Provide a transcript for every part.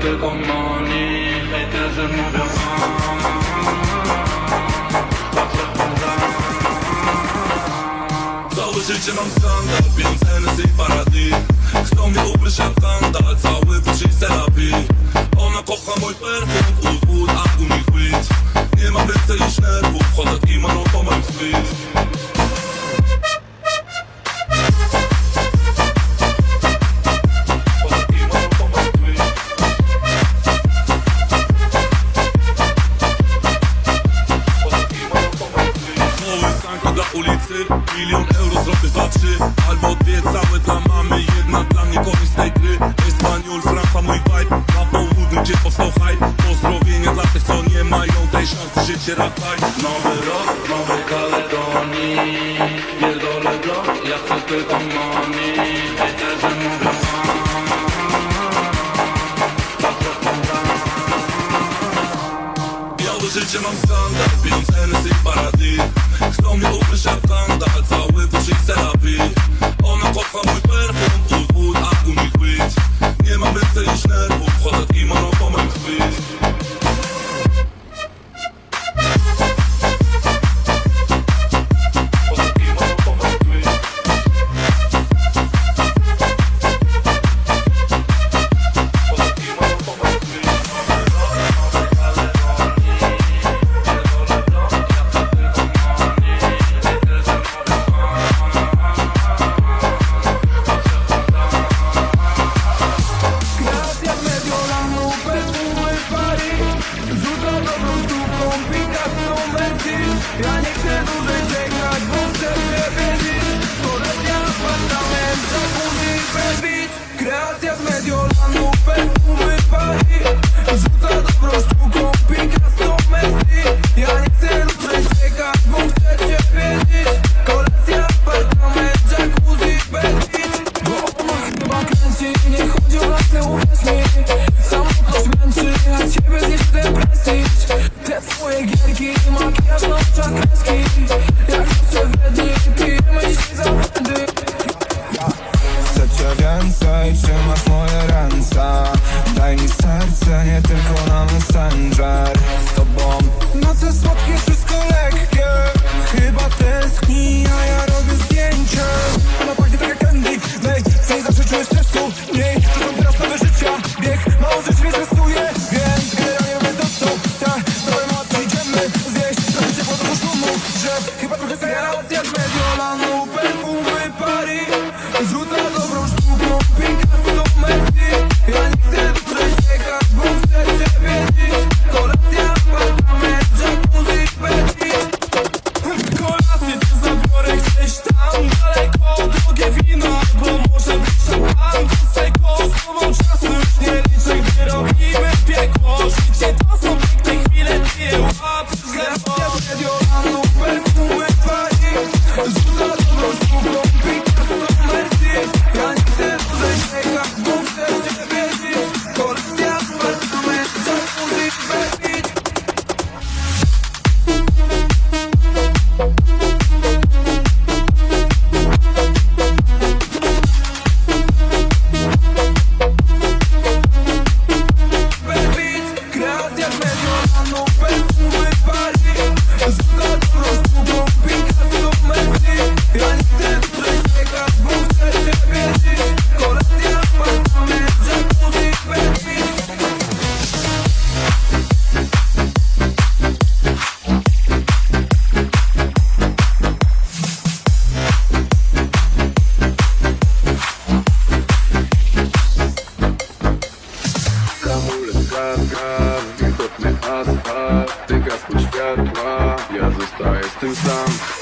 tylko money Hejterzy mówią Całe życie mam skandal, więc Hennessy Paradis Chcą mi ubryć skandal, cały wyczyć terapii Ona kocha mój perfum, udwód, a u nich być Nie ma więcej niż nerwów, chodzę i maną po moim speed się know nowy Granikse uzay i trzymasz moje ręce Daj mi serce, nie tylko Pasado, no be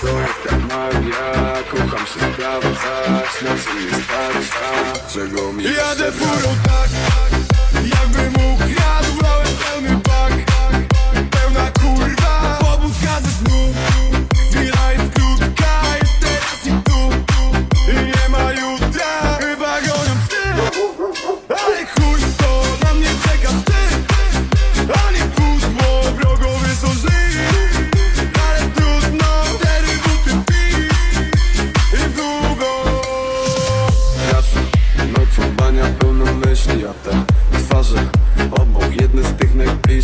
Kocham Maria, kocham się sprawdzać Na co nie starcza, czego mi Jadę furą tak, jakby mógł jadł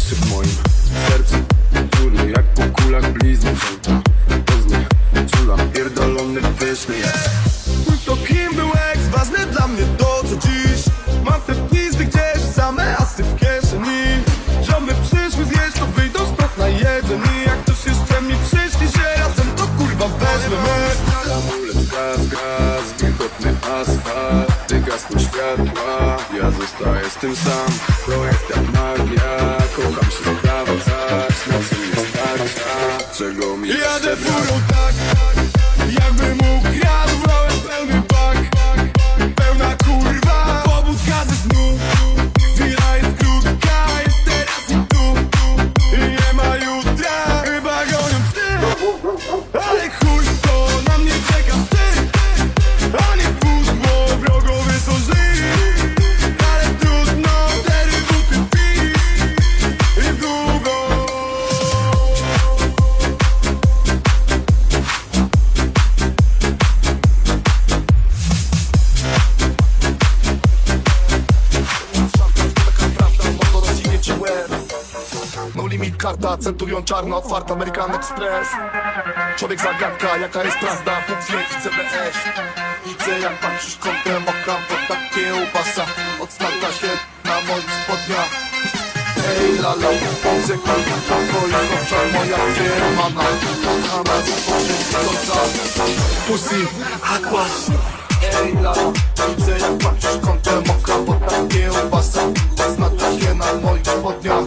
mieści w moim sercu. Durny jak po kulach blizny Poznań, czula, pierdolony pyszny jest. Mój to kim był eks, ważne dla mnie to co dziś. Mam te blizny gdzieś, same asy w kieszeni. Ziomy przyszły zjeść, to wyjdą stąd na jedzenie Jak ktoś jeszcze mi przyszli się razem, to kurwa weźmiemy Hamulec, gaz, gaz, wilgotny asfalt. Ty gasną światła jestem sam. To jest jak magia. Kocham się sprawdzać Na co nie starcza. Czego mi Jadę furą centurion czarna, otwarta American Express. Człowiek zagadka, jaka jest prawda, Bóg wie, CBS Widzę jak patrzysz kątem oka, to tak kiełbasa Odstawia się na moich spodniach. Ej lala, widzę karta na twoich oczach Moja kiermana, kochana, spoczyncząca Pussy, aqua. Ej lala, widzę jak patrzysz kątem oka, bo tak kiełbasa Odstawia się na moich spodniach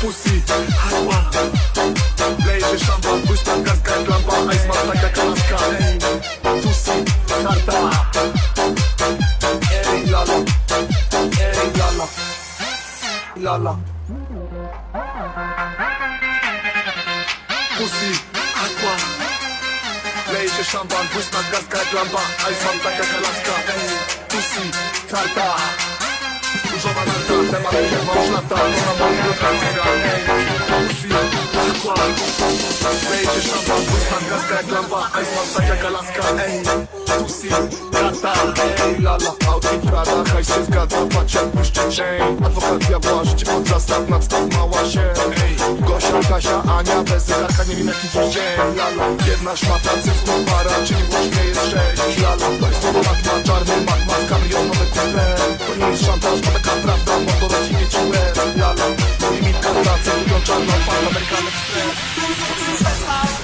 Pussy, aqua Leje się szampan, błyska gaska jak lampa Iceman tak jak Alaska Pussy, karta Ej lala, ej lala. Lala. Pussy, aqua Leje się szampan, błyska gaska jak lampa Iceman tak jak Alaska Pussy, karta Różowa narta, temat nie ma już lata Ona ma aqua Leje się szampan, błyska gaska jak lampa Iceman tak jak Alaska. Ej, Pussy, karta Ej, lala, outfit Prada Hajs się zgadza, patrz jak błyszczy chain. Adwokat diabła, życie pod zastaw Nadstaw mała się. Ej, Gosia, Kasia, Ania Bez zegarka, nie wiem jaki dziś dzień. Lala, jedna szmata, cyfru para Czyli właśnie jest sześć. Lala, to jest słowo matma Czarny magma, kamionowe kuple To nie jest szantaż, taka prawda Mordo rozwinie ci łeb Lala, no limit karta Centurion czarna, fan American Express